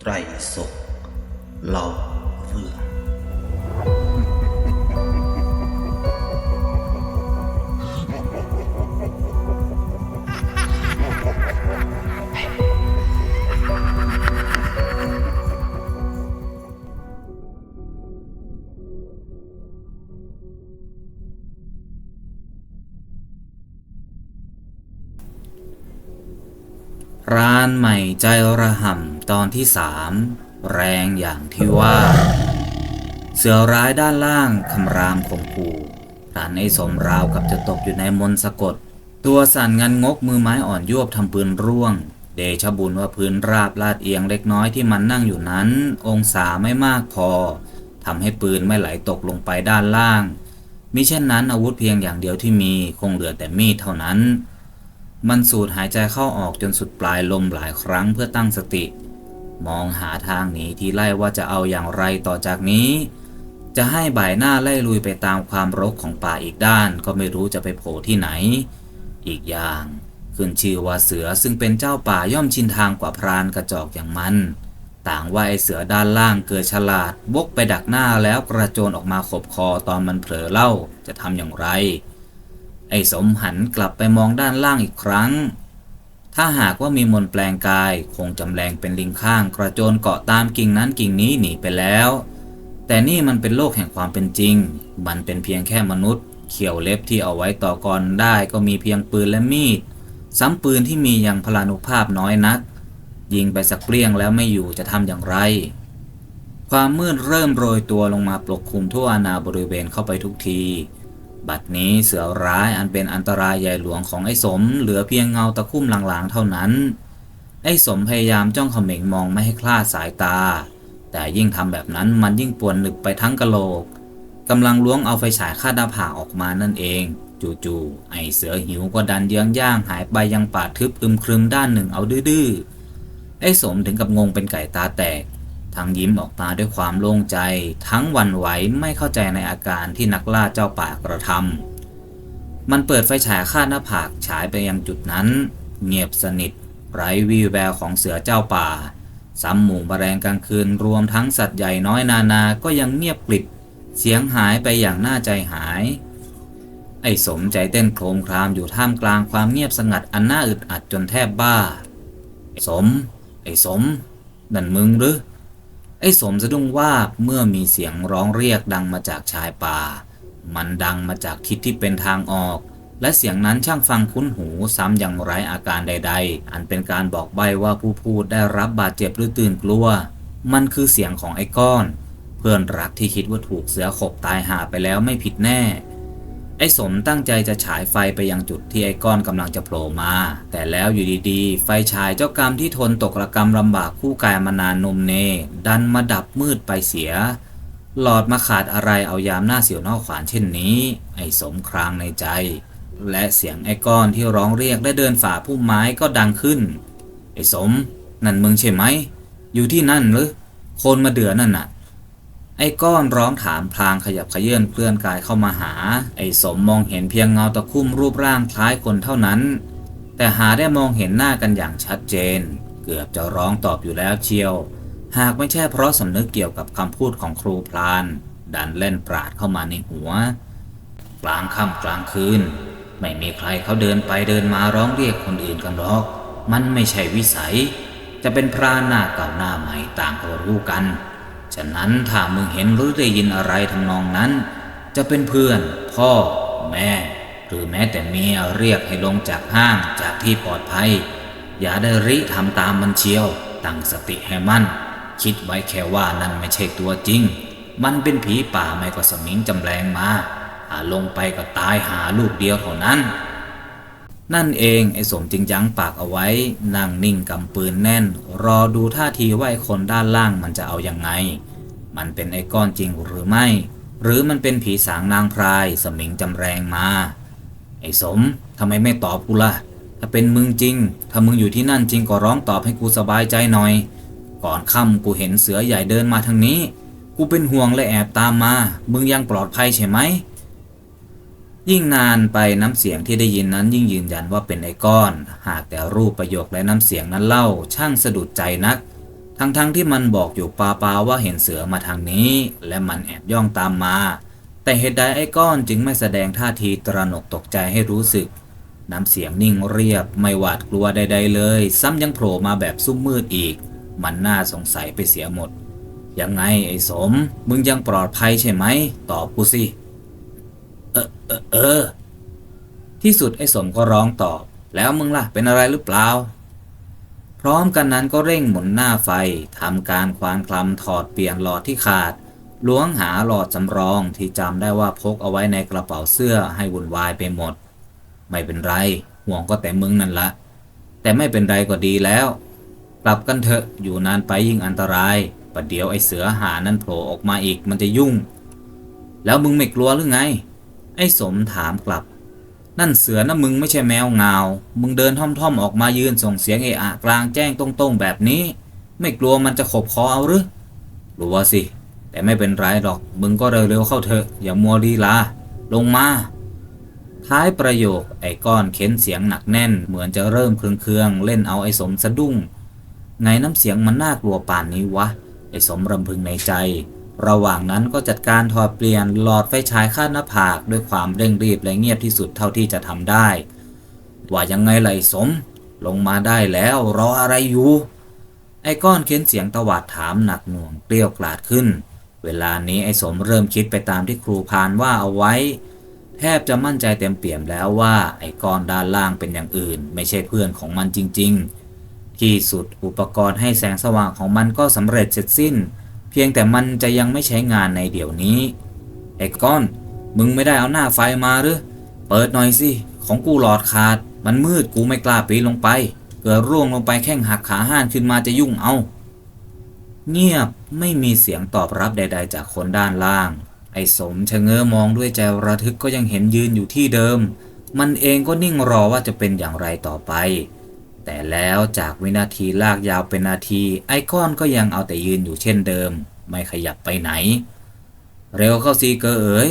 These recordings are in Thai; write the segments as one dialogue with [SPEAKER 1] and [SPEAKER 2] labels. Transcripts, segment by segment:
[SPEAKER 1] ไตรสกเล่าเรื่อง
[SPEAKER 2] ร้านใหม่ใจระห่ำ ที่สามแรงอย่างที่ว่า เสือร้ายด้านล่างคำรามข่มขู่ฐานไอ้สมราวกับจะตกอยู่ในมนสะกด ตัวสั่นงันงกมือไม้อ่อนยวบทำปืนร่วง เดชบุญว่าพื้นราบลาดเอียงเล็กน้อยที่มันนั่งอยู่นั้น องศาไม่มากพอทำให้ปืนไม่ไหลตกลงไปด้านล่างมิเช่นนั้นอาวุธเพียงอย่างเดียวที่มีคงเหลือแต่มีดเท่านั้น มันสูดหายใจเข้าออกจนสุดปลายลมหลายครั้งเพื่อตั้งสติ มองหาทางหนีที่ไล่ว่าจะเอาอย่างไรต่อจากนี้ จะให้บ่ายหน้าไล่ลุยไปตามความรกของป่าอีกด้าน ก็ไม่รู้จะไปโผล่ที่ไหน อีกอย่างขึ้นชื่อว่าเสือซึ่งเป็นเจ้าป่าย่อมชินทางกว่าพรานกระจอกอย่างมัน ต่างว่าไอเสือด้านล่างเกิดฉลาดบกไปดักหน้าแล้วกระโจนออกมาขบคอตอนมันเผลอเล่าจะทำอย่างไร ไอ้สมหันกลับไปมองด้านล่างอีกครั้ง ถ้าหากว่ามีมนแปลงกาย คงจำแรงเป็นลิงข้าง กระโจนเกาะตามกิ่งนั้นกิ่งนี้หนีไปแล้ว แต่นี่มันเป็นโลกแห่งความเป็นจริง มันเป็นเพียงแค่มนุษย์ เขี่ยวเล็บที่เอาไว้ต่อกรได้ก็มีเพียงปืนและมีด ซ้ำปืนที่มียังพลานุภาพน้อยนัก ยิงไปสักเปรี้ยงแล้วไม่อยู่จะทำอย่างไร ความมืดเริ่มโรยตัวลงมาปกคลุมทั่วอาณาบริเวณเข้าไปทุกที บัดนี้เสือร้ายอันเป็นอันตรายใหญ่หลวงของไอ้สม เหลือเพียงเงาตะคุ่มลางๆเท่านั้น ไอ้สมพยายามจ้องเขม็งมองไม่ให้คลาดสายตา แต่ยิ่งทำแบบนั้นมันยิ่งปวดหนึบไปทั้งกะโหลกกำลังล้วงเอาไฟฉายคาดหน้าผากออกมานั่นเอง จู่ๆไอ้เสือหิวก็ดันเยื้องย่างหายไปยังป่าทึบอึมครึมด้านหนึ่งเอาดื้อๆไอ้สมถึงกับงงเป็นไก่ตาแตก ทั้งยิ้มออกมาด้วยความโล่งใจ ทั้งวันไหวไม่เข้าใจในอาการที่นักล่าเจ้าป่ากระทำมันเปิดไฟฉายคาดหน้าผากฉายไปยังจุดนั้น เงียบสนิท ไร้วี่แววของเสือเจ้าป่าซ้ำหมู่แมลงกลางคืนรวมทั้งสัตว์ใหญ่น้อยนานาก็ยังเงียบกริบเสียงหายไปอย่างน่าใจหาย ไอ้สมใจเต้นโครมครามอยู่ท่ามกลางความเงียบสงัดอันน่าอึดอัดจนแทบบ้า ไอ้สม ไอ้สม นั่นมึงหรือ ไอ้สมสะดุ้งว่าบเมื่อมีเสียงร้องเรียกดังมาจากชายป่า มันดังมาจากทิศที่เป็นทางออก และเสียงนั้นช่างฟังคุ้นหูซ้ำอยังไร้อาการใด ๆ อันเป็นการบอกใบ้ว่าผู้พูดได้รับบาดเจ็บหรือตื่นกลัว มันคือเสียงของไอ้ก้อน เพื่อนรักที่คิดว่าถูกเสือขบตายหาไปแล้วไม่ผิดแน่ ไอ้สมตั้งใจจะฉายไฟไปยังจุดที่ไอ้ก้อนกำลังจะโผล่มา แต่แล้วอยู่ดีๆ ไฟฉายเจ้ากรรมที่ทนตกระกรรมลำบากคู่กายมานานนมเน ดันมาดับมืดไปเสีย หลอดมาขาดอะไรเอายามหน้าเสียวนอกขวานเช่นนี้ ไอ้สมครางในใจ และเสียงไอ้ก้อนที่ร้องเรียกและเดินฝ่าพุ่มไม้ก็ดังขึ้น ไอ้สม นั่นมึงใช่ไหม อยู่ที่นั่นหรือโคนมาเดือนั่นน่ะ ไอ้ก้อนร้องถามพลางขยับขยื่นเคลื่อนกายเข้ามาหา ไอ้สมมองเห็นเพียงเงาตะคุ่มรูปร่างคล้ายคนเท่านั้น แต่หาได้มองเห็นหน้ากันอย่างชัดเจน เกือบจะร้องตอบอยู่แล้วเชียว หากไม่ใช่เพราะสำนึกเกี่ยวกับคำพูดของครูพลาน ดันเล่นปราดเข้ามาในหัว กลางค่ำกลางคืน ไม่มีใครเขาเดินไปเดินมาร้องเรียกคนอื่นกันหรอก มันไม่ใช่วิสัย จะเป็นพรานหน้าเก่าหน้าใหม่ต่างก็รู้กัน ฉะนั้นถ้ามึงเห็นหรือได้ยินอะไรทำนองนั้น จะเป็นเพื่อน พ่อ แม่ หรือแม้แต่เมียเรียกให้ลงจากห้างจากที่ปลอดภัย อย่าได้ริทำตามมันเชียว ตั้งสติให้มั่น คิดไว้แค่ว่านั่นไม่ใช่ตัวจริง มันเป็นผีป่าไม่ก็สมิงจำแรงมาอาลงไปก็ตายหาลูกเดียวเท่านั้น นั่นเองไอ้สมจึงยั้งปากเอาไว้ นั่งนิ่งกำปืนแน่น รอดูท่าทีว่าไอ้คนด้านล่างมันจะเอาอยัางไง มันเป็นไอ้ก้อนจริงหรือไม่ หรือมันเป็นผีสางนางพรายสมิงจำแรงมา ไอ้สมทำไมไม่ตอบกูล่ะ ถ้าเป็นมึงจริง ถ้ามึงอยู่ที่นั่นจริงก็ร้องตอบให้กูสบายใจหน่อย ก่อนค่ำกูเห็นเสือใหญ่เดินมาทางนี้ กูเป็นห่วงและแอบตามมา มึงยังปลอดภัยใช่ไหม ยิ่งนานไปน้ำเสียงที่ได้ยินนั้นยิ่งยืนยันว่าเป็นไอ้ก้อน หากแต่รูปประโยคและน้ำเสียงนั้นเล่า ช่างสะดุดใจนัก ทั้งๆทที่มันบอกอยู่ปาปาๆว่าเห็นเสือมาทางนี้ และมันแอบย่องตามมา แต่เหตุใดไอ้ก้อนจึงไม่แสดงท่าทีตระหนกตกใจให้รู้สึก น้ำเสียงนิ่งเรียบไม่หวาดกลัวใด ๆ เลย ซ้ำยังโผล่มาแบบซุ่มมืดอีก มันน่าสงสัยไปเสียหมดยังไงไอ้สม มึงยังปลอดภัยใช่ไหมตอบกูสิ ออเออเออ ที่สุดไอ้สมก็ร้องตอบ แล้วมึงล่ะเป็นอะไรหรือเปล่า พร้อมกันนั้นก็เร่งหมุนหน้าไฟทำการควานคลำถอดเปลี่ยนหลอดที่ขาดล้วงหาหลอดสำรองที่จำได้ว่าพกเอาไว้ในกระเป๋าเสื้อให้วุ่นวายไปหมด ไม่เป็นไร ห่วงก็แต่มึงนั่นละ แต่ไม่เป็นไรก็ดีแล้ว กลับกันเถอะอยู่นานไปยิ่งอันตรายประเดี๋ยวไอ้เสือหานั่นโผล่ออกมาอีกมันจะยุ่ง แล้วมึงไม่กลัวหรือไง ไอ้สมถามกลับ นั่นเสือนะมึงไม่ใช่แมวเงา มึงเดินท่อมๆออกมายืนส่งเสียงเอะอะกลางแจ้งตรงๆแบบนี้ ไม่กลัวมันจะขบคอเอาหรือกลัวสิ แต่ไม่เป็นไรหรอก มึงก็เร็วๆเข้าเถอะ อย่ามัวลีลา ลงมา ท้ายประโยคไอ้ก้อนเค้นเสียงหนักแน่น เหมือนจะเริ่มเครืองๆเล่นเอาไอ้สมสะดุ้งไงน้ำเสียงมันน่ากลัวป่านนี้วะ ไอ้สมรำพึงในใจ ระหว่างนั้นก็จัดการถอดเปลี่ยนหลอดไฟฉายคาดหน้าผากด้วยความเร่งรีบและเงียบที่สุดเท่าที่จะทำได้ ว่ายังไงล่ะไอ้สม ลงมาได้แล้วรออะไรอยู่ ไอ้ก้อนเค้นเสียงตวาดถามหนักหน่วงเกลี้ยวกล่อดขึ้น เวลานี้ไอ้สมเริ่มคิดไปตามที่ครูพานว่าเอาไว้ แทบจะมั่นใจเต็มเปี่ยมแล้วว่า ไอ้ก้อนด้านล่างเป็นอย่างอื่น ไม่ใช่เพื่อนของมันจริง ๆ ที่สุดอุปกรณ์ให้แสงสว่างของมันก็สำเร็จเสร็จสิ้น เพียงแต่มันจะยังไม่ใช้งานในเดี๋ยวนี้ไอ้ก้อน มึงไม่ได้เอาหน้าไฟมาหรือ เปิดหน่อยสิ ของกูหลอดขาด มันมืดกูไม่กล้าปีนลงไป เกิดร่วงลงไปแข้งหักขาห้านขึ้นมาจะยุ่งเอา เงียบไม่มีเสียงตอบรับใด ๆ จากคนด้านล่าง ไอ้สมชะเง้อมองด้วยใจระทึกก็ยังเห็นยืนอยู่ที่เดิม มันเองก็นิ่งรอว่าจะเป็นอย่างไรต่อไป แต่แล้วจากวินาทีลากยาวเป็นนาที ไอ้ก้อนก็ยังเอาแต่ยืนอยู่เช่นเดิม ไม่ขยับไปไหน เร็วเข้าซีเกอเอ๋ย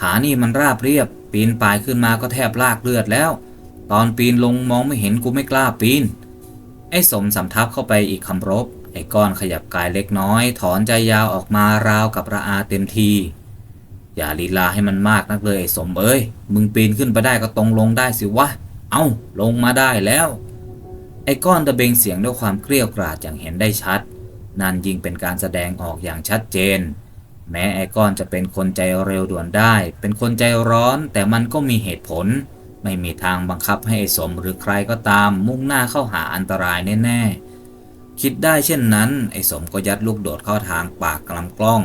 [SPEAKER 2] ขานี่มันราบเรียบ ปีนป่ายขึ้นมาก็แทบลากเลือดแล้ว ตอนปีนลงมองไม่เห็นกูไม่กล้าปีน ไอ้สมสำทับเข้าไปอีกคำรบ ไอ้ก้อนขยับกายเล็กน้อย ถอนใจยาวออกมาราวกับระอาเต็มที อย่าลีลาให้มันมากนักเลยไอ้สมเอ้ย มึงปีนขึ้นไปได้ก็ตรงลงได้สิวะ เอา้าลงมาได้แล้ว ไอ้ก้อนตะเบงเสียงด้วยความเกลี้ยวกราดอย่างเห็นได้ชัด นั่นยิ่งเป็นการแสดงออกอย่างชัดเจน แม้ไอ้ก้อนจะเป็นคนใจเร็วด่วนได้ เป็นคนใจร้อน แต่มันก็มีเหตุผล ไม่มีทางบังคับให้ไอ้สมหรือใครก็ตาม มุ่งหน้าเข้าหาอันตรายแน่ๆ คิดได้เช่นนั้น ไอ้สมก็ยัดลูกโดดเข้าทางปากกลำกล้อง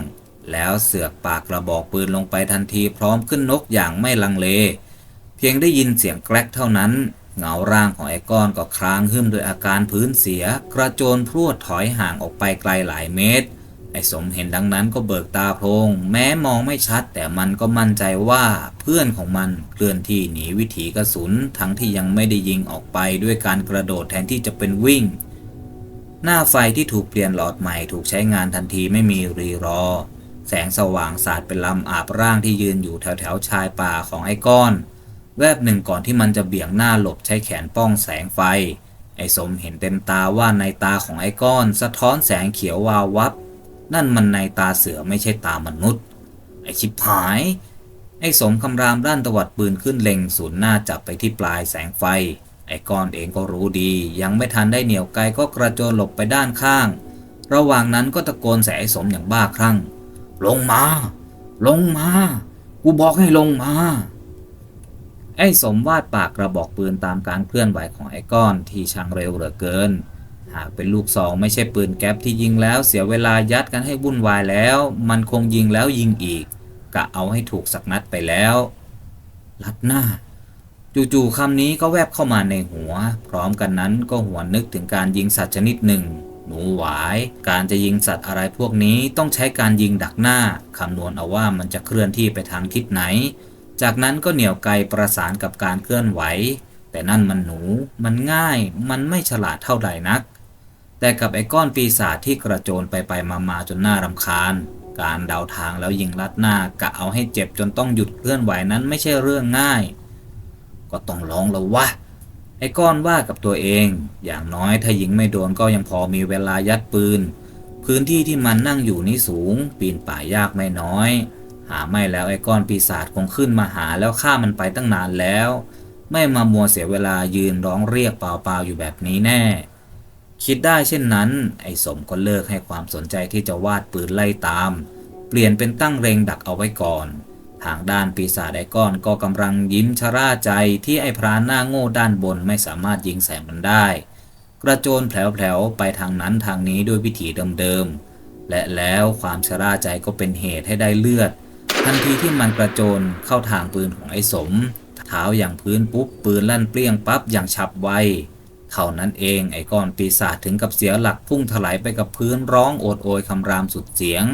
[SPEAKER 2] แล้วเสือกปากกระบอกปืนลงไปทันทีพร้อมขึ้นนกอย่างไม่ลังเล เพียงได้ยินเสียงแกรกเท่านั้น เงาร่างของไอ้ก้อนก็คลางหึ่มด้วยอาการพื้นเสีย กระโจนพรวดถอยห่างออกไปไกลหลายเมตร ไอ้สมเห็นดังนั้นก็เบิกตาโพลงแม้มองไม่ชัด แต่มันก็มั่นใจว่าเพื่อนของมันเคลื่อนที่หนีวิถีกระสุนทั้งที่ยังไม่ได้ยิงออกไปด้วยการกระโดดแทนที่จะเป็นวิ่ง หน้าไฟที่ถูกเปลี่ยนหลอดใหม่ถูกใช้งานทันทีไม่มีรีรอ แสงสว่างสาดเป็นลำอาบร่างที่ยืนอยู่แถวแถวชายป่าของไอ้ก้อน แวบหนึ่งก่อนที่มันจะเบี่ยงหน้าหลบใช้แขนป้องแสงไฟ ไอ้สมเห็นเต็มตาว่าในตาของไอ้ก้อน สะท้อนแสงเขียววาววับ นั่นมันในตาเสือไม่ใช่ตามนุษย์ ไอ้ชิบหาย ไอ้สมคำรามด้านตวัดปืนขึ้นเล็งศูนย์หน้าจับไปที่ปลายแสงไฟ ไอ้ก้อนเองก็รู้ดี ยังไม่ทันได้เหนี่ยวไกลก็กระโจนหลบไปด้านข้าง ระหว่างนั้นก็ตะโกนใส่ไอ้สมอย่างบ้าคลั่ง ลงมา ลงมา กูบอกให้ลงมา ไอ้สมวาดปากกระบอกปืนตามการเคลื่อนไหวของไอ้ก้อนที่ช่างเร็วเหลือเกิน หากเป็นลูกซองไม่ใช่ปืนแก๊ปที่ยิงแล้วเสียเวลายัดกันให้วุ่นวายแล้ว มันคงยิงแล้วยิงอีกกะเอาให้ถูกสักนัดไปแล้ว ลัดหน้า จู่ๆคำนี้ก็แวบเข้ามาในหัว พร้อมกันนั้นก็หวนนึกถึงการยิงสัตว์ชนิดหนึ่ง หนูหวาย การจะยิงสัตว์อะไรพวกนี้ต้องใช้การยิงดักหน้าคำนวณเอาว่ามันจะเคลื่อนที่ไปทางทิศไหน จากนั้นก็เหนี่ยวไกลประสานกับการเคลื่อนไหว แต่นั่นมันหนู มันง่าย มันไม่ฉลาดเท่าใดนัก แต่กับไอ้ก้อนปีศาจที่กระโจนไปไปมามาจนน่ารำคาญ การเดาทางแล้วยิงลัดหน้ากะเอาให้เจ็บจนต้องหยุดเคลื่อนไหวนั้นไม่ใช่เรื่องง่าย ก็ต้องลองแล้ววะไอ้ก้อนว่ากับตัวเอง อย่างน้อยถ้ายิงไม่โดนก็ยังพอมีเวลายัดปืน พื้นที่ที่มันนั่งอยู่นี่สูง ปีนป่ายยากไม่น้อย หาไม่แล้วไอ้ก้อนปีศาจคงขึ้นมาหาแล้วฆ่ามันไปตั้งนานแล้ว ไม่มามัวเสียเวลายืนร้องเรียกเปล่าๆอยู่แบบนี้แน่ คิดได้เช่นนั้น ไอ้สมก็เลิกให้ความสนใจที่จะวาดปืนไล่ตาม เปลี่ยนเป็นตั้งเรงดักเอาไว้ก่อน ทางด้านปีศาจไอ้ก้อนก็กำลังยิ้มชราใจที่ไอ้พรานหน้าโง่ด้านบนไม่สามารถยิงใส่มันได้ กระโจนแผลวๆไปทางนั้นทางนี้ด้วยวิถีเดิมๆและแล้วความชราใจก็เป็นเหตุให้ได้เลือด ทันทีที่มันกระโจนเข้าทางปืนของไอ้สม เท้าอย่างพื้นปุ๊บปืนลั่นเปรี้ยงปั๊บอย่างฉับไวเท่านั้นเองไอ้ก้อนปีศาจถึงกับเสียหลักพุ่งถลายไปกับพื้นร้องโอดโอยคำรามสุดเสียง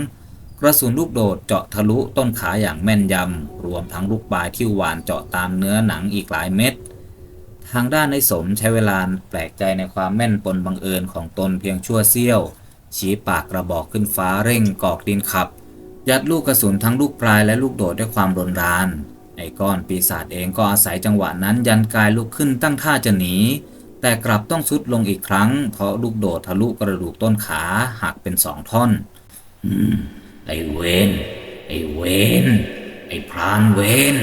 [SPEAKER 2] กระสุนลูกโดดเจาะทะลุต้นขาอย่างแม่นยำ รวมทั้งลูกปลายที่หวานเจาะตามเนื้อหนังอีกหลายเม็ด ทางด้านไอ้สมใช้เวลาแปลกใจในความแม่นปนบังเอิญของตนเพียงชั่วเสี้ยว ชี้ปากกระบอกขึ้นฟ้าเร่งกอกดินขับ ยัดลูกกระสุนทั้งลูกปลายและลูกโดดด้วยความรนราน ไอ้ก้อนปีศาจเองก็อาศัยจังหวะนั้นยันกายลุกขึ้นตั้งท่าจะหนี แต่กลับต้องซุดลงอีกครั้ง เพราะลูกโดดทะลุกระดูกต้นขาหักเป็นสองท่อน อืม ไอ้เวนไอ้เวนไอ้พรานเวน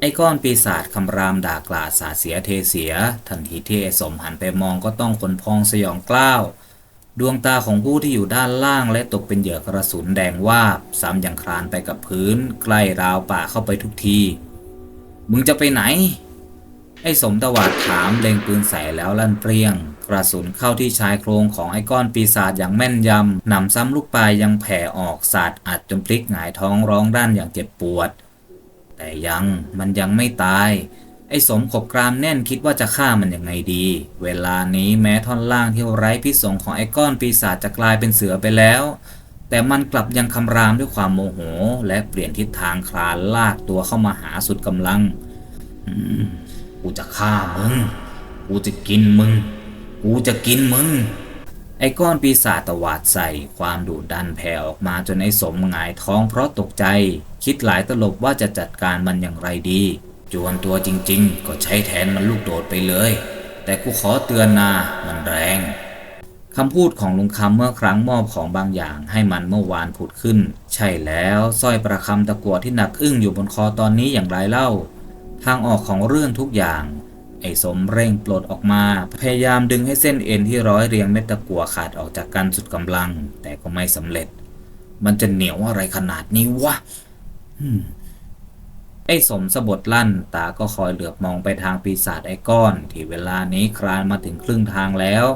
[SPEAKER 2] ไอ้ก้อนปีศาจคำรามด่ากลาดสาเสียเทเสีย ทันทีที่ไอ้สมหันไปมองก็ต้องขนพองสยองกล้าว ดวงตาของผู้ที่อยู่ด้านล่างและตกเป็นเหยื่อกระสุนแดงวาบซ้ำยังคลานไปกับพื้น ใกล้ราวป่าเข้าไปทุกที มึงจะไปไหน ไอ้สมตวาดถามเล็งปืนใส่แล้วลั่นเปรี้ยง กระสุนเข้าที่ชายโครงของไอ้ก้อนปีศาจอย่างแม่นยำหนำซ้ำลูกปลายยังแผ่ออกสาดอัดจนพลิกหงายท้องร้องด้านอย่างเจ็บปวด แต่ยังมันยังไม่ตาย ไอ้สมขบกรามแน่นคิดว่าจะฆ่ามันยังไงดี เวลานี้แม้ท่อนล่างที่ไร้พิษสงของไอ้ก้อนปีศาจจะกลายเป็นเสือไปแล้ว แต่มันกลับยังคำรามด้วยความโมโห และเปลี่ยนทิศทางคลานลากตัวเข้ามาหาสุดกำลังอูจะฆ่ามึง กูจะกินมึง กูจะกินมึง ไอ้ก้อนปีศาจตวาดใส่ ความดุดันแผ่ออกมาจนไอ้สมหงายท้องเพราะตกใจ คิดหลายตลบว่าจะจัดการมันอย่างไรดี จวนตัวจริงๆ ก็ใช้แทนมันลูกโดดไปเลย แต่กูขอเตือนนามันแรงคำพูดของลุงคำเมื่อครั้งมอบของบางอย่างให้มันเมื่อวานผุดขึ้น ใช่แล้วสร้อยประคำตะกัวที่หนักอึ้งอยู่บนคอตอนนี้อย่างไรเล่า ทางออกของเรื่องทุกอย่าง ไอ้สมเร่งปลดออกมา พยายามดึงให้เส้นเอ็นที่ร้อยเรียงเม็ดตะกัวขาดออกจากกันสุดกำลัง แต่ก็ไม่สำเร็จ มันจะเหนียวอะไรขนาดนี้วะอืม ไอ้สมสะบดลั่น ตาก็คอยเหลือบมองไปทางปีศาจไอ้ก้อน ที่เวลานี้คลานมาถึงครึ่งทางแล้ว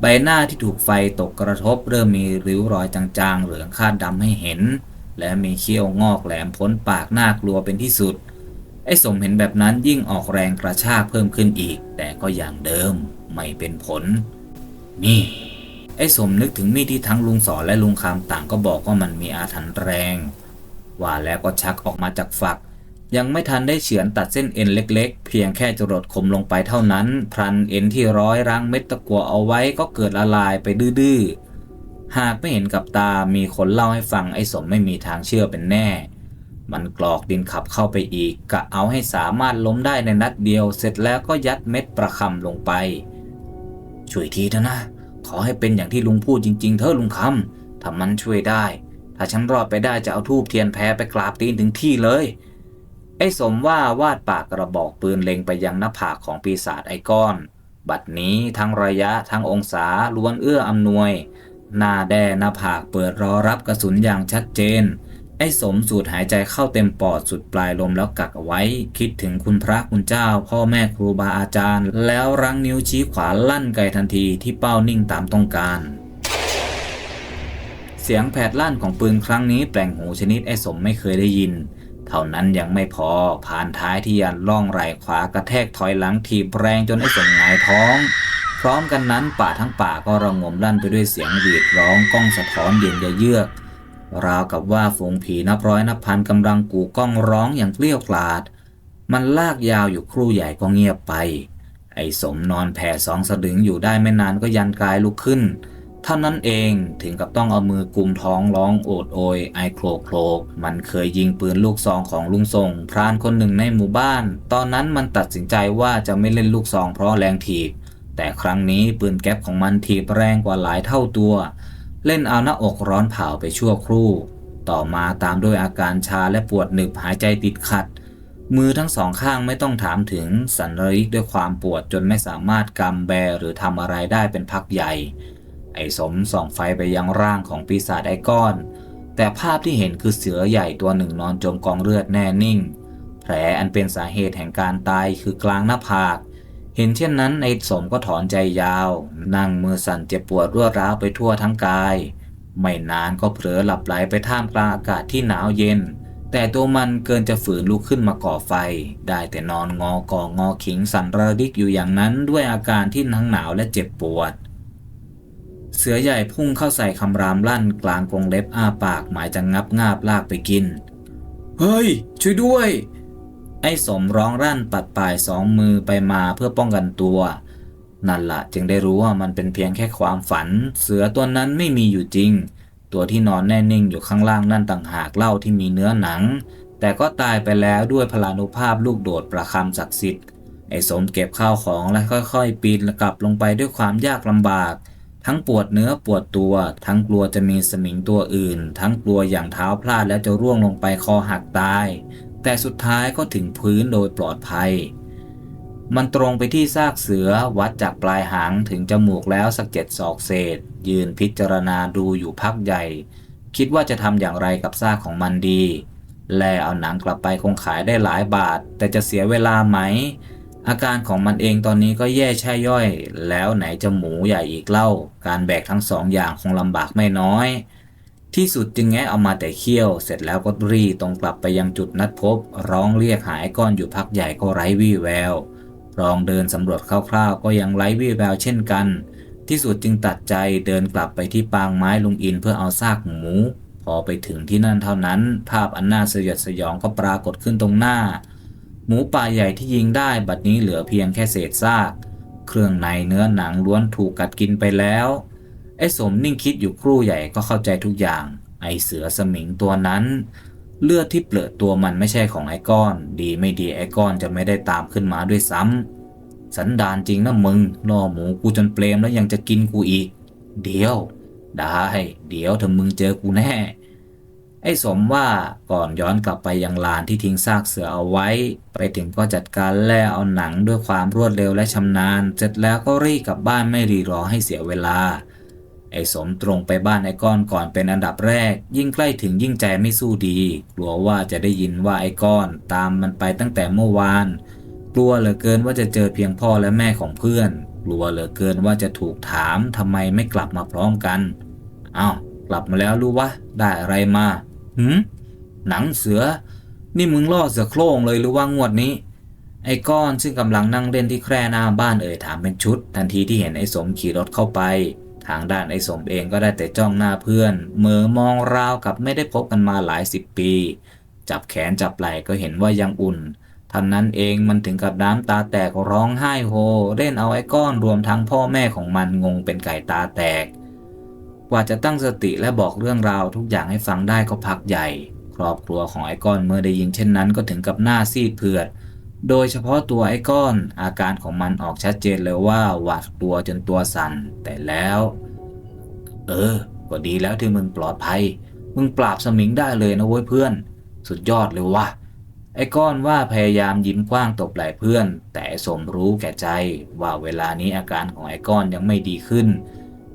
[SPEAKER 2] ใบหน้าที่ถูกไฟตกกระทบเริ่มมีริ้วรอยจางๆ เหลืองคาดดำให้เห็น และมีเขี้ยวงอกแหลมพ้นปากน่ากลัวเป็นที่สุด ไอ้สมเห็นแบบนั้นยิ่งออกแรงกระชากเพิ่มขึ้นอีก แต่ก็อย่างเดิมไม่เป็นผล นี่ ไอ้สมนึกถึงมีดที่ทั้งลุงสอนและลุงคำต่างก็บอกว่ามันมีอาถรรพ์แรง ว่าแล้วก็ชักออกมาจากฝัก ยังไม่ทันได้เฉือนตัดเส้นเอ็นเล็กๆ เพียงแค่จรดคมลงไปเท่านั้นพรันเอ็นที่ร้อยรั้งเม็ดตะกัวเอาไว้ก็เกิดละลายไปดื้อหากไม่เห็นกับตามีคนเล่าให้ฟังไอ้สมไม่มีทางเชื่อเป็นแน่ มันกรอกดินขับเข้าไปอีกกะเอาให้สามารถล้มได้ในนัดเดียว เสร็จแล้วก็ยัดเม็ดประคำลงไป ช่วยทีเถอะนะ ขอให้เป็นอย่างที่ลุงพูดจริง ๆ เถอะลุงคำถ้ามันช่วยได้ ถ้าฉันรอดไปได้จะเอาทูบเทียนแพ้ไปกราบตีนถึงที่เลย ไอ้สมว่าวาดปากกระบอกปืนเล็งไปยังหน้าผากของปีศาจไอ้ก้อน บัดนี้ทั้งระยะทั้งองศาล้วนเอื้ออำนวย หน้าแด่หน้าผากเปิดรอรับกระสุนอย่างชัดเจน ไอ้สมสูดหายใจเข้าเต็มปอดสุดปลายลมแล้วกักเอาไว้ คิดถึงคุณพระคุณเจ้า พ่อแม่ครูบาอาจารย์ แล้วรั้งนิ้วชี้ขวาลั่นไกทันทีที่เป้านิ่งตามต้องการเสียงแผดลั่นของปืนครั้งนี้แปลงหูชนิดไอ้สมไม่เคยได้ยิน เท่านั้นยังไม่พอผ่านท้ายที่ยันล่องไหลขวากระแทกถอยหลังถีบแรงจนไอ้สมหงายท้อง พร้อมกันนั้นป่าทั้งป่าก็ระงมลั่นไปด้วยเสียงหวีดร้องก้องสะท้อนเย็นเยือกราวกับว่าฝูงผีนับร้อยนับพันกำลังกูก้องร้องอย่างเกลี้ยวกล่อดมันลากยาวอยู่ครู่ใหญ่ก็เงียบไป ไอ้สมนอนแผ่สองสะดึงอยู่ได้ไม่นานก็ยันกายลุกขึ้น ท่านนั้นเองถึงกับต้องเอามือกุมท้องร้องโอดโอย ไอโครกโครก มันเคยยิงปืนลูกซองของลุงส่งพรานคนหนึ่งในหมู่บ้าน ตอนนั้นมันตัดสินใจว่าจะไม่เล่นลูกซองเพราะแรงถีบ แต่ครั้งนี้ปืนแก๊ปของมันถีบแรงกว่าหลายเท่าตัว เล่นเอาหน้าอกร้อนเผาไปชั่วครู่ ต่อมาตามด้วยอาการชาและปวดหนึบหายใจติดขัด มือทั้งสองข้างไม่ต้องถามถึงสันระริกด้วยความปวดจนไม่สามารถกำแบหรือทำอะไรได้เป็นพักใหญ่ ไอ้สมส่องไฟไปยังร่างของปีศาจไอ้ก้อน แต่ภาพที่เห็นคือเสือใหญ่ตัวหนึ่งนอนจมกองเลือดแน่นิ่ง แผลอันเป็นสาเหตุแห่งการตายคือกลางหน้าผาก เห็นเช่นนั้นไอ้สมก็ถอนใจยาว นั่งมือสั่นเจ็บปวดรวดร้าวไปทั่วทั้งกาย ไม่นานก็เผลอหลับไหลไปท่ามกลางอากาศที่หนาวเย็น แต่ตัวมันเกินจะฝืนลุกขึ้นมาก่อไฟ ได้แต่นอนงอกองอขิงสั่นระดิกอยู่อย่างนั้นด้วยอาการที่ทั้งหนาวและเจ็บปวด เสือใหญ่พุ่งเข้าใส่คำรามลั่นกลางกรงเล็บอ้าปากหมายจะงับงาบลากไปกิน เฮ้ย ช่วยด้วย ไอ้สมร้องรั่นปัดปลายสองมือไปมาเพื่อป้องกันตัว นั่นละจึงได้รู้ว่ามันเป็นเพียงแค่ความฝัน เสือตัวนั้นไม่มีอยู่จริง ตัวที่นอนแน่นิ่งอยู่ข้างล่างนั่นต่างหากเล่าที่มีเนื้อหนัง แต่ก็ตายไปแล้วด้วยพลานุภาพลูกโดดประคำศักดิ์สิทธิ์ไอ้สมเก็บข้าวของและค่อยๆ ปีนกลับลงไปด้วยความยากลำบาก ทั้งปวดเนื้อปวดตัว ทั้งกลัวจะมีสมิงตัวอื่น ทั้งกลัวอย่างเท้าพลาดแล้วจะร่วงลงไปคอหักตาย แต่สุดท้ายก็ถึงพื้นโดยปลอดภัย มันตรงไปที่ซากเสือวัดจากปลายหางถึงจมูกแล้วสักเจ็ดศอกเศษ ยืนพิจารณาดูอยู่พักใหญ่ คิดว่าจะทำอย่างไรกับซากของมันดี แลเอาหนังกลับไปคงขายได้หลายบาท แต่จะเสียเวลาไหม อาการของมันเองตอนนี้ก็แย่แช่ย่อย แล้วไหนจะหมูใหญ่อีกเล่า การแบกทั้งสองอย่างคงลำบากไม่น้อย ที่สุดจึงแงะเอามาแต่เขี้ยว เสร็จแล้วก็รีตรงกลับไปยังจุดนัดพบ ร้องเรียกหายก้อนอยู่พักใหญ่ก็ไร้วี่แววลองเดินสำรวจคร่าวๆ ก็ยังไร้วี่แววเช่นกัน ที่สุดจึงตัดใจเดินกลับไปที่ปางไม้ลุงอินเพื่อเอาซากหมู พอไปถึงที่นั่นเท่านั้น ภาพอันน่าสยดสยองก็ปรากฏขึ้นตรงหน้า หมูป่าใหญ่ที่ยิงได้บัดนี้เหลือเพียงแค่เศษซาก เครื่องในเนื้อหนังล้วนถูกกัดกินไปแล้ว ไอ้สมนิ่งคิดอยู่ครู่ใหญ่ก็เข้าใจทุกอย่าง ไอ้เสือสมิงตัวนั้น เลือดที่เปลือะตัวมันไม่ใช่ของไอ้ก้อน ดีไม่ดีไอ้ก้อนจะไม่ได้ตามขึ้นมาด้วยซ้ำสันดานจริงนะมึงล่อหมูกูจนเปลมแล้วยังจะกินกูอีก เดี๋ยว ได้ เดี๋ยวถ้ามึงเจอกูแน่ ไอ้สมว่าก่อนย้อนกลับไปยังลานที่ทิ้งซากเสือเอาไว้ ไปถึงก็จัดการแล่เอาหนังด้วยความรวดเร็วและชำนาญ เสร็จแล้วก็รีบกลับบ้านไม่รีรอให้เสียเวลา ไอ้สมตรงไปบ้านไอ้ก้อนก่อนเป็นอันดับแรก ยิ่งใกล้ถึงยิ่งใจไม่สู้ดี กลัวว่าจะได้ยินว่าไอ้ก้อนตามมันไปตั้งแต่เมื่อวาน กลัวเหลือเกินว่าจะเจอเพียงพ่อและแม่ของเพื่อน กลัวเหลือเกินว่าจะถูกถามทำไมไม่กลับมาพร้อมกันอ้าวกลับมาแล้วรู้วะได้อะไรมา หืมหนังเสือ นี่มึงล่อเสือโคร่งเลยหรือว่างวดนี้ ไอ้ก้อนซึ่งกำลังนั่งเล่นที่แคร่หน้าบ้านเอ่ยถามเป็นชุด ทันทีที่เห็นไอ้สมขี่รถเข้าไป ทางด้านไอ้สมเองก็ได้แต่จ้องหน้าเพื่อนเหมือมองราวกับไม่ได้พบกันมาหลายสิบปี จับแขนจับไหล่ก็เห็นว่ายังอุ่นท่านนั้นเองมันถึงกับน้ำตาแตกร้องไห้โฮเล่นเอาไอ้ก้อนรวมทั้งพ่อแม่ของมันงงเป็นไก่ตาแตก กว่าจะตั้งสติและบอกเรื่องราวทุกอย่างให้ฟังได้ก็พักใหญ่ ครอบครัวของไอ้ก้อนเมื่อได้ยินเช่นนั้นก็ถึงกับหน้าซีดเผือด โดยเฉพาะตัวไอ้ก้อนอาการของมันออกชัดเจนเลยว่าหวาดกลัวจนตัวสั่นแต่แล้ว เออ ก็ดีแล้วที่มึงปลอดภัย มึงปราบสมิงได้เลยนะเว้ยเพื่อน สุดยอดเลยว่ะไอ้ก้อนว่าพยายามยิ้มกว้างตบไหล่เพื่อน แต่สมรู้แก่ใจว่าเวลานี้อาการของไอ้ก้อนยังไม่ดีขึ้น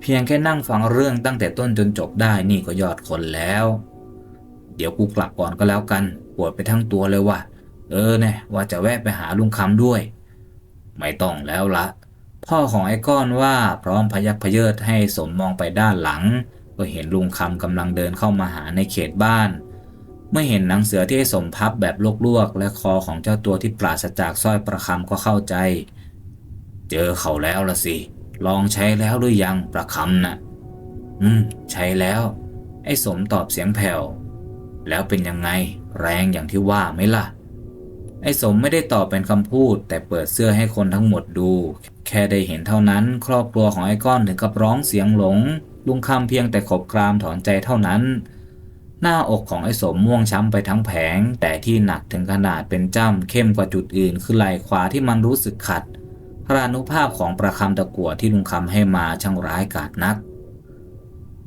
[SPEAKER 2] เพียงแค่นั่งฟังเรื่องตั้งแต่ต้นจนจบได้นี่ก็ยอดคนแล้ว เดี๋ยวกูกลับก่อนก็แล้วกัน ปวดไปทั้งตัวเลยว่ะ เออเนี่ยว่าจะแวะไปหาลุงคำด้วย ไม่ต้องแล้วละ พ่อของไอ้ก้อนว่าพร้อมพยักพเยิดให้สมมองไปด้านหลัง ก็เห็นลุงคำกำลังเดินเข้ามาหาในเขตบ้าน เมื่อเห็นหนังเสือที่ไอ้สมพับแบบลวกๆและคอของเจ้าตัวที่ปราศจากสร้อยประคำก็เข้าใจ เจอเขาแล้วละสิ ลองใช้แล้วหรือยังประคำน่ะ อืม ใช้แล้ว ไอ้สมตอบเสียงแผ่ว แล้วเป็นยังไง แรงอย่างที่ว่าไหมล่ะ ไอ้สมไม่ได้ตอบเป็นคำพูด แต่เปิดเสื้อให้คนทั้งหมดดู แค่ได้เห็นเท่านั้น ครอบครัวของไอ้ก้อนถึงกับร้องเสียงหลง ลุงคำเพียงแต่ขบกรามถอนใจเท่านั้น หน้าอกของไอ้สมม่วงช้ำไปทั้งแผง แต่ที่หนักถึงขนาดเป็นจ้ำเข้มกว่าจุดอื่นคือไหล่ขวาที่มันรู้สึกขัด พรานุภาพของประคำตะกั่วที่ลุงคำให้มาช่างร้ายกาจนัก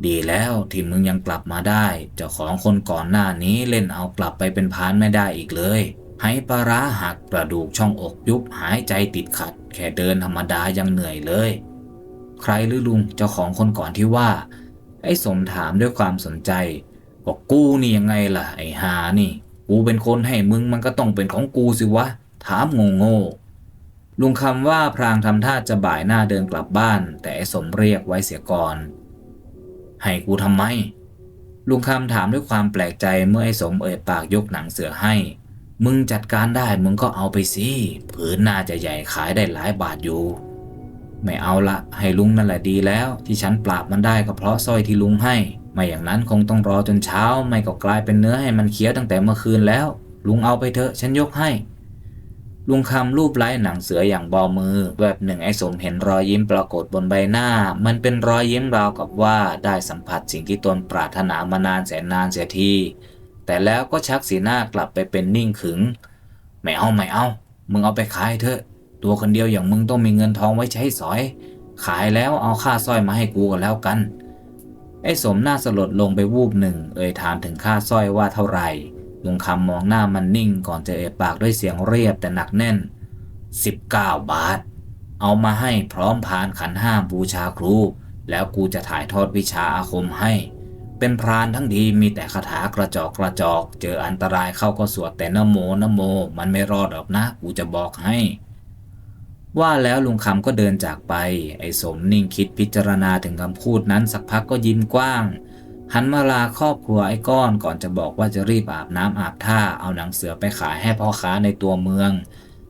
[SPEAKER 2] ดีแล้วที่มึงยังกลับมาได้ เจ้าของคนก่อนหน้านี้เล่นเอากลับไปเป็นพานไม่ได้อีกเลย ให้ปลาร้าหักกระดูกช่องอกยุบหายใจติดขัด แค่เดินธรรมดายังเหนื่อยเลย ใครหรือลุงเจ้าของคนก่อนที่ว่า ไอ้สมถามด้วยความสนใจบอกกูนี่ยังไงล่ะ ไอ้หานี่ กูเป็นคนให้มึงมันก็ต้องเป็นของกูสิวะ ถามโง่โง่ ลุงคำว่าพรางทำท่าจะบ่ายหน้าเดินกลับบ้าน แต่ไอ้สมเรียกไว้เสียก่อน ให้กูทำไม ลุงคำถามด้วยความแปลกใจเมื่อไอ้สมเอ่ยปากยกหนังเสือให้ มึงจัดการได้มึงก็เอาไปสิผืนน่าจะใหญ่ขายได้หลายบาทอยู่ ไม่เอาละให้ลุงนั่นแหละดีแล้ว ที่ฉันปราบมันได้ก็เพราะสร้อยที่ลุงให้ ไม่อย่างนั้นคงต้องรอจนเช้า ไม่ก็กลายเป็นเนื้อให้มันเคี้ยวตั้งแต่เมื่อคืนแล้ว ลุงเอาไปเถอะฉันยกให้ ลุงคำรูปไล้หนังเสืออย่างเบามือ แวบหนึ่งไอ้สมเห็นรอยยิ้มปรากฏบนใบหน้า มันเป็นรอยยิ้มราวกับว่าได้สัมผัสสิ่งที่ตนปรารถนามานานแสนนานเสียทีแต่แล้วก็ชักสีหน้ากลับไปเป็นนิ่งขึง ไม่เอาไม่เอา มึงเอาไปขายเถอะ ตัวคนเดียวอย่างมึงต้องมีเงินทองไว้ใช้สอย ขายแล้วเอาค่าสร้อยมาให้กูก็แล้วกัน ไอ้สมหน้าสลดลงไปวูบหนึ่ง เอ่ยถามถึงค่าสร้อยว่าเท่าไหร่ ลุงคำมองหน้ามันนิ่งก่อนจะเอ่ยปากด้วยเสียงเรียบแต่หนักแน่น 19 บาท เอามาให้พร้อมพานขันห้าบูชาครู แล้วกูจะถ่ายทอดวิชาอาคมให้ เป็นพรานทั้งดีมีแต่คาถากระจอกกระจอก เจออันตรายเข้าก็สวดแต่นโมนโม มันไม่รอดหรอกนะ กูจะบอกให้ ว่าแล้วลุงคำก็เดินจากไป ไอ้สมนิ่งคิดพิจารณาถึงคำพูดนั้นสักพักก็ยิ้มกว้าง หันมาลาครอบครัวไอ้ก้อนก่อนจะบอกว่าจะรีบอาบน้ำอาบท่าเอาหนังเสือไปขายให้พ่อค้าในตัวเมือง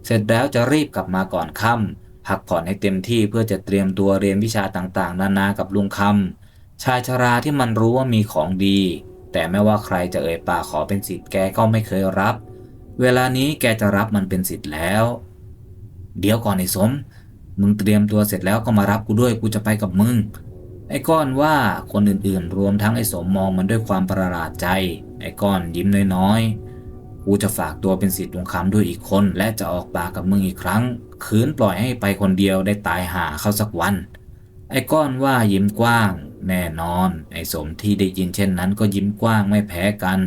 [SPEAKER 2] เสร็จแล้วจะรีบกลับมาก่อนค่ำพักผ่อนให้เต็มที่เพื่อจะเตรียมตัวเรียนวิชาต่างๆ นานากับลุงคำชายชราที่มันรู้ว่ามีของดี แต่ไม่ว่าใครจะเอ่ยปากขอเป็นสิทธิ์แกก็ไม่เคยรับ เวลานี้แกจะรับมันเป็นสิทธิ์แล้ว เดี๋ยวก่อนไอ้สม มึงเตรียมตัวเสร็จแล้วก็มารับกูด้วยกูจะไปกับมึง ไอ้ก้อนว่าคนอื่นๆ รวมทั้งไอ้สมมองมันด้วยความประหลาดใจ ไอ้ก้อนยิ้มน้อยๆ กูจะฝากตัวเป็นสิทธิ์ลุงคำด้วยอีกคน และจะออกปากกับมึงอีกครั้ง คืนปล่อยให้ไปคนเดียวได้ตายหาเข้าสักวัน ไอ้ก้อนว่ายิ้มกว้าง แน่นอน ไอ้สมที่ได้ยินเช่นนั้นก็ยิ้มกว้างไม่แพ้กัน